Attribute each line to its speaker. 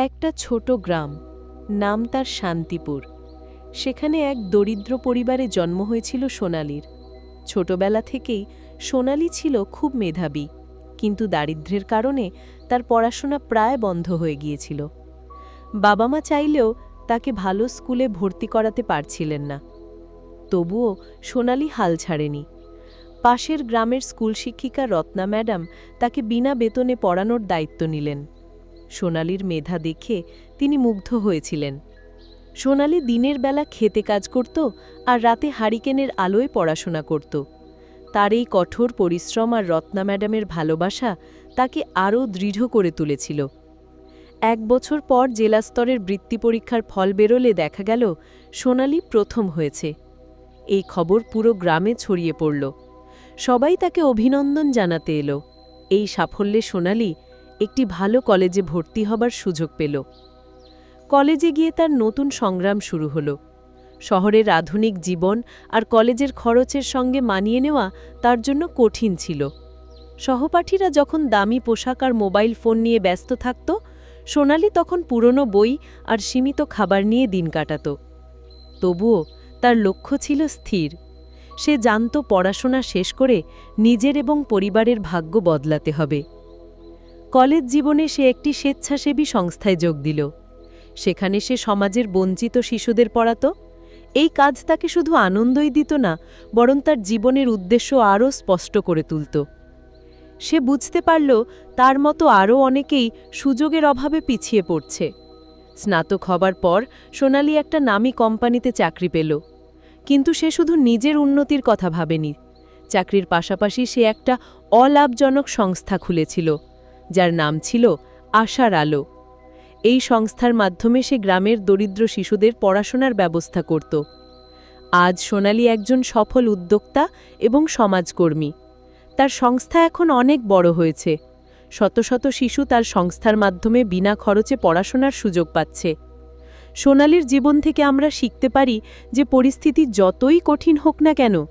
Speaker 1: একটা ছোট গ্রাম, নাম তার শান্তিপুর। সেখানে এক দরিদ্র পরিবারে জন্ম হয়েছিল সোনালির। ছোটবেলা থেকেই সোনালি ছিল খুব মেধাবী, কিন্তু দারিদ্র্যের কারণে তার পড়াশোনা প্রায় বন্ধ হয়ে গিয়েছিল। বাবা মা চাইলেও তাকে ভালো স্কুলে ভর্তি করাতে পারছিলেন না। তবুও সোনালি হাল ছাড়েনি। পাশের গ্রামের স্কুল শিক্ষিকা রত্না ম্যাডাম তাকে বিনা বেতনে পড়ানোর দায়িত্ব নিলেন। সোনালির মেধা দেখে তিনি মুগ্ধ হয়েছিলেন। সোনালি দিনের বেলা খেতে কাজ করত আর রাতে হারিকেনের আলোয় পড়াশোনা করত। তার এই কঠোর পরিশ্রম আর রত্না ম্যাডামের ভালোবাসা তাকে আরও দৃঢ় করে তুলেছিল। এক বছর পর জেলা স্তরের বৃত্তি পরীক্ষার ফল বেরোলে দেখা গেল সোনালি প্রথম হয়েছে। এই খবর পুরো গ্রামে ছড়িয়ে পড়ল। সবাই তাকে অভিনন্দন জানাতে এলো। এই সাফল্যে সোনালি একটি ভালো কলেজে ভর্তি হবার সুযোগ পেল। কলেজে গিয়ে তার নতুন সংগ্রাম শুরু হলো। শহরের আধুনিক জীবন আর কলেজের খরচের সঙ্গে মানিয়ে নেওয়া তার জন্য কঠিন ছিল। সহপাঠীরা যখন দামি পোশাক আর মোবাইল ফোন নিয়ে ব্যস্ত থাকত, সোনালি তখন পুরনো বই আর সীমিত খাবার নিয়ে দিন কাটাত। তবুও তার লক্ষ্য ছিল স্থির। সে জানত পড়াশোনা শেষ করে নিজের এবং পরিবারের ভাগ্য বদলাতে হবে। কলেজ জীবনে সে একটি স্বেচ্ছাসেবী সংস্থায় যোগ দিল। সেখানে সে সমাজের বঞ্চিত শিশুদের পড়াত। এই কাজ তাকে শুধু আনন্দই দিত না, বরং তার জীবনের উদ্দেশ্য আরও স্পষ্ট করে তুলত। সে বুঝতে পারল, তার মতো আরও অনেকেই সুযোগের অভাবে পিছিয়ে পড়ছে। স্নাতক হবার পর সোনালি একটা নামী কোম্পানিতে চাকরি পেল। কিন্তু সে শুধু নিজের উন্নতির কথা ভাবেনি। চাকরির পাশাপাশি সে একটা অলাভজনক সংস্থা খুলেছিল। যার নাম ছিল আশার আলো। এই সংস্থার মাধ্যমে সে গ্রামের দরিদ্র শিশুদের পড়াশোনার ব্যবস্থা করত। আজ সোনালি একজন সফল উদ্যোক্তা এবং সমাজকর্মী। তার সংস্থা এখন অনেক বড় হয়েছে। শত শত শিশু তার সংস্থার মাধ্যমে বিনা খরচে পড়াশোনার সুযোগ পাচ্ছে। সোনালির জীবন থেকে আমরা শিখতে পারি যে পরিস্থিতি যতই কঠিন হোক না কেন